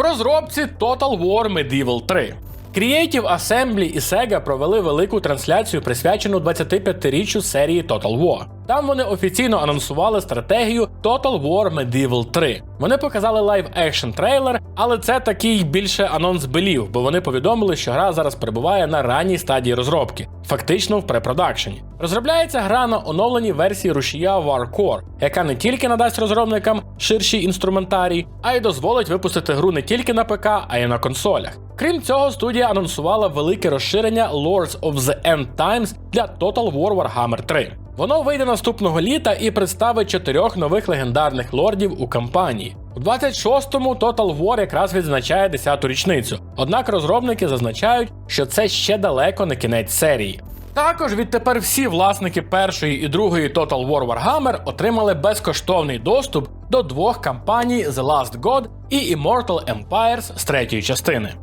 В розробці Total War Medieval 3. Creative Assembly і Sega провели велику трансляцію, присвячену 25-річчю серії Total War. Там вони офіційно анонсували стратегію Total War Medieval 3. Вони показали лайв екшн трейлер, але це такий більше анонс белів, бо вони повідомили, що гра зараз перебуває на ранній стадії розробки, фактично в препродакшені. Розробляється гра на оновленій версії рушія Warcore, яка не тільки надасть розробникам ширший інструментарій, а й дозволить випустити гру не тільки на ПК, а й на консолях. Крім цього, студія анонсувала велике розширення Lords of the End Times для Total War Warhammer 3. Воно вийде наступного літа і представить чотирьох нових легендарних лордів у кампанії. У 26-му Total War якраз відзначає 10-ту річницю. Однак розробники зазначають, що це ще далеко не кінець серії. Також відтепер всі власники першої і другої Total War Warhammer отримали безкоштовний доступ до двох кампаній The Last God і Immortal Empires з третьої частини.